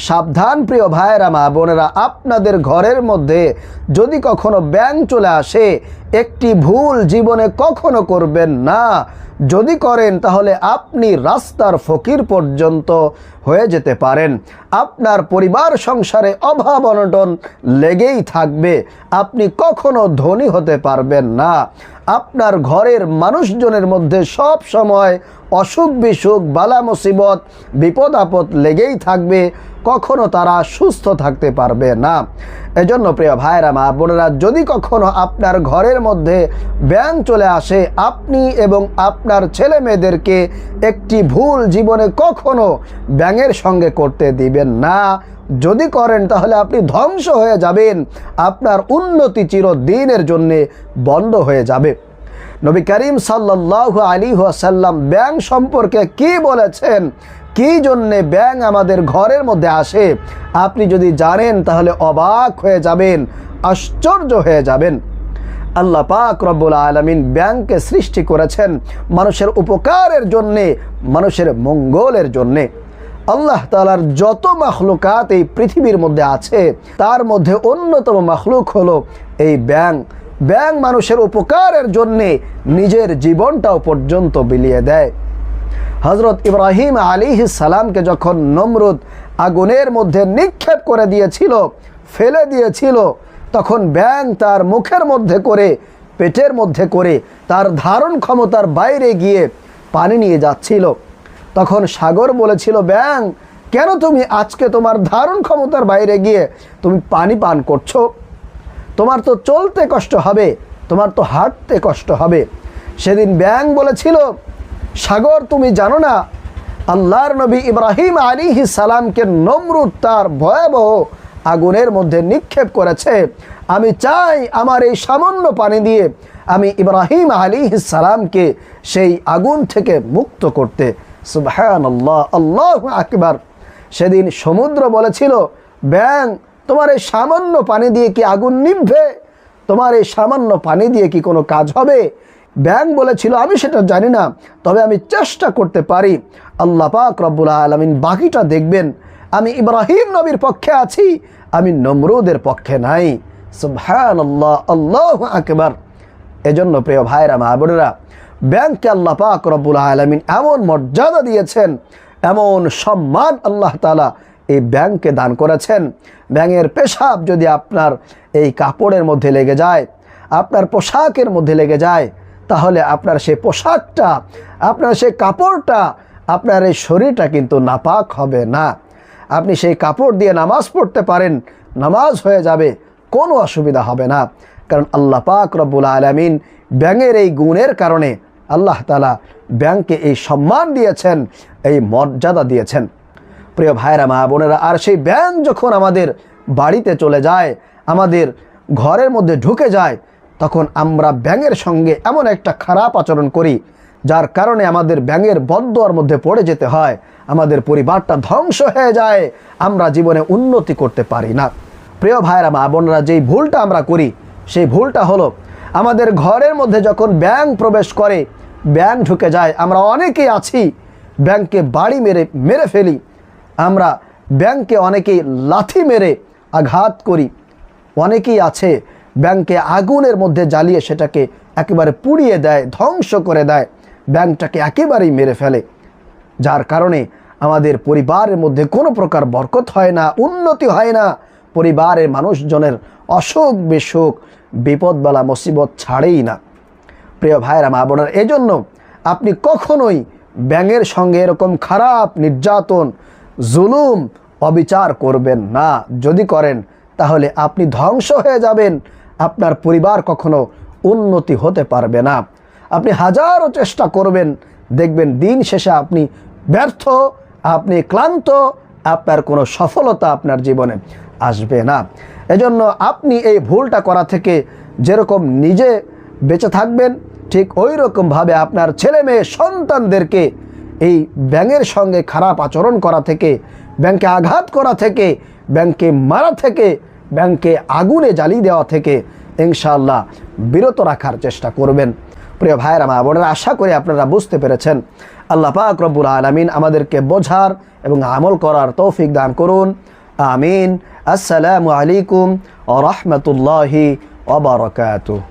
সাবধান প্রিয় ভাইয়েরা, মা বোনেরা, আপনাদের ঘরের মধ্যে যদি কখনো ব্যাং চলে আসে, একটি ভুল জীবনে কখনো করবেন না। যদি করেন, তাহলে আপনি রাস্তার ফকির পর্যন্ত হয়ে যেতে পারেন। আপনার পরিবার সংসারে অভাব অনটন লেগেই থাকবে। আপনি কখনো ধনী হতে পারবেন না। আপনার ঘরের মানুষজনের মধ্যে সব সময় অসুখ বিসুখ বালা মুসিবত বিপদ আপদ লেগেই থাকবে। কখনো তারা সুস্থ থাকতে পারবে না। এজন্য প্রিয় ভাইরা মা বোনেরা, যদি কখনো আপনার ঘরের মধ্যে ব্যাং চলে আসে, আপনি এবং আপনার ছেলে মেয়েদেরকে একটি ভুল জীবনে কখনো ব্যাঙের সঙ্গে করতে দিবেন না। যদি করেন, তাহলে আপনি ধ্বংস হয়ে যাবেন। আপনার উন্নতি চিরদিনের জন্যে বন্ধ হয়ে যাবে। নবী করিম সাল্লাহ আলী সাল্লাম ব্যাং সম্পর্কে কি বলেছেন? কি জন্যে ব্যাং আমাদের ঘরের মধ্যে আসে? আপনি যদি জানেন, তাহলে অবাক হয়ে যাবেন, আশ্চর্য হয়ে যাবেন। আল্লাহ পাক রব্বুল আলমিন ব্যাংকে সৃষ্টি করেছেন মানুষের উপকারের জন্যে, মানুষের মঙ্গলের জন্যে। আল্লাহ তালার যত মাখলুকাত এই পৃথিবীর মধ্যে আছে, তার মধ্যে অন্যতম মাখলুক হলো এই ব্যাং। ব্যাং মানুষের উপকারের জন্যে নিজের জীবনটাও পর্যন্ত বিলিয়ে দেয়। হজরত ইব্রাহিম আলী সালামকে যখন নমরুদ আগুনের মধ্যে নিক্ষেপ করে দিয়েছিল, ফেলে দিয়েছিল, তখন ব্যাং তার মুখের মধ্যে করে, পেটের মধ্যে করে তার ধারণ ক্ষমতার বাইরে গিয়ে পানি নিয়ে যাচ্ছিল। তখন সাগর বলেছিল, ব্যাং, কেন তুমি আজকে তোমার ধারণ ক্ষমতার বাইরে গিয়ে তুমি পানি পান করছ? তোমার তো চলতে কষ্ট হবে, তোমার তো হাঁটতে কষ্ট হবে। সেদিন ব্যাং বলেছিল, সাগর তুমি জানো না, আল্লাহর নবী ইব্রাহিম আলী সালামকে নমরুদ তার ভয়াবহ আগুনের মধ্যে নিক্ষেপ করেছে। আমি চাই আমার এই সামান্য পানি দিয়ে আমি ইব্রাহিম আলী সালামকে সেই আগুন থেকে মুক্ত করতে। সুবহান আল্লাহ আল্লাহ আকবার। সেদিন সমুদ্র বলেছিল, ব্যাং তোমার এই সামান্য পানি দিয়ে কি আগুন নিভবে? তোমার এই সামান্য পানি দিয়ে কি কোনো কাজ হবে? ব্যাং বলেছিল, আমি সেটা জানি না, তবে আমি চেষ্টা করতে পারি। আল্লাহ পাক রব্বুল আলমিন বাকিটা দেখবেন। আমি ইব্রাহিম নবীর পক্ষে আছি, আমি নমরুদের পক্ষে নাই। সুবহান আল্লাহ আল্লাহ আকবার। এজন্য প্রিয় ভাইরা, মা বোনেরা, ব্যাংকে আল্লাহ পাক রব্বুল আলমিন এমন মর্যাদা দিয়েছেন, এমন সম্মান আল্লাহ তালা এই ব্যাংকে দান করেছেন। ব্যাঙের পেশাব যদি আপনার এই কাপড়ের মধ্যে লেগে যায়, আপনার পোশাকের মধ্যে লেগে যায়, তাহলে আপনার সেই পোশাকটা, আপনার সেই কাপড়টা, আপনার এই শরীরটা কিন্তু নাপাক হবে না। আপনি সেই কাপড় দিয়ে নামাজ পড়তে পারেন, নামাজ হয়ে যাবে, কোনো অসুবিধা হবে না। কারণ আল্লাহ পাক রব্বুল আলমিন ব্যাঙের এই গুণের কারণে আল্লাহ তালা ব্যাংকে এই সম্মান দিয়েছেন, এই মর্যাদা দিয়েছেন। প্রিয় ভাইরা মা বোনেরা, আর সেই ব্যাং যখন আমাদের বাড়িতে চলে যায়, আমাদের ঘরের মধ্যে ঢুকে যায়, তখন আমরা ব্যাঙের সঙ্গে এমন একটা খারাপ আচরণ করি, যার কারণে আমাদের ব্যাঙের বদ্ধর মধ্যে পড়ে যেতে হয়, আমাদের পরিবারটা ধ্বংস হয়ে যায়, আমরা জীবনে উন্নতি করতে পারি না। প্রিয় ভাইরা মা বোনরা, যেই ভুলটা আমরা করি, সেই ভুলটা হলো, আমাদের ঘরের মধ্যে যখন ব্যাং প্রবেশ করে ব্যাং ঢুকে যায়, আমরা অনেকেই আছি ব্যাংকে বাড়ি মেরে মেরে ফেলি। আমরা ব্যাংকে অনেকেই লাথি মেরে আঘাত করি। অনেকেই আছে ব্যাংকে আগুনের মধ্যে জ্বালিয়ে সেটাকে একেবারে পুড়িয়ে দেয়, ধ্বংস করে দেয়, ব্যাংকটাকে একেবারেই মেরে ফেলে। যার কারণে আমাদের পরিবারের মধ্যে কোনো প্রকার বরকত হয় না, উন্নতি হয় না। পরিবারের মানুষজনের অসুখ বিসুখ বিপদবালা মুসিবত ছাড়েই না। প্রিয় ভাইরা মা বোনার, এজন্য আপনি কখনোই ব্যাঙের সঙ্গে এরকম খারাপ নির্যাতন জুলুম অবিচার করবেন না। যদি করেন, তাহলে আপনি ধ্বংস হয়ে যাবেন। আপনার পরিবার কখনো উন্নতি হতে পারবে না। আপনি হাজারো চেষ্টা করবেন। দেখবেন দিন শেষে আপনি ব্যর্থ, আপনি ক্লান্ত, আপনার কোনো সফলতা আপনার জীবনে আসবে না। এজন্য আপনি এই ভুলটা করা থেকে যেরকম নিজে বেঁচে থাকবেন, ঠিক ওই রকমভাবে আপনার ছেলে মেয়ে সন্তানদেরকে এই ব্যাঙের সঙ্গে খারাপ আচরণ করা থেকে, ব্যাংকে আঘাত করা থেকে, ব্যাংকে মারা থেকে, ব্যাংকে আগুনে জ্বালিয়ে দেওয়া থেকে ইনশাআল্লাহ বিরত রাখার চেষ্টা করবেন। প্রিয় ভাইয়েরা, মা বোনেরা, আশা করি আপনারা বুঝতে পেরেছেন। আল্লাহ পাক রব্বুল আলমিন আমাদেরকে বোঝার এবং আমল করার তৌফিক দান করুন। আমিন। আসসালামু আলাইকুম ও রহমতুল্লাহি ওবরকাতুহ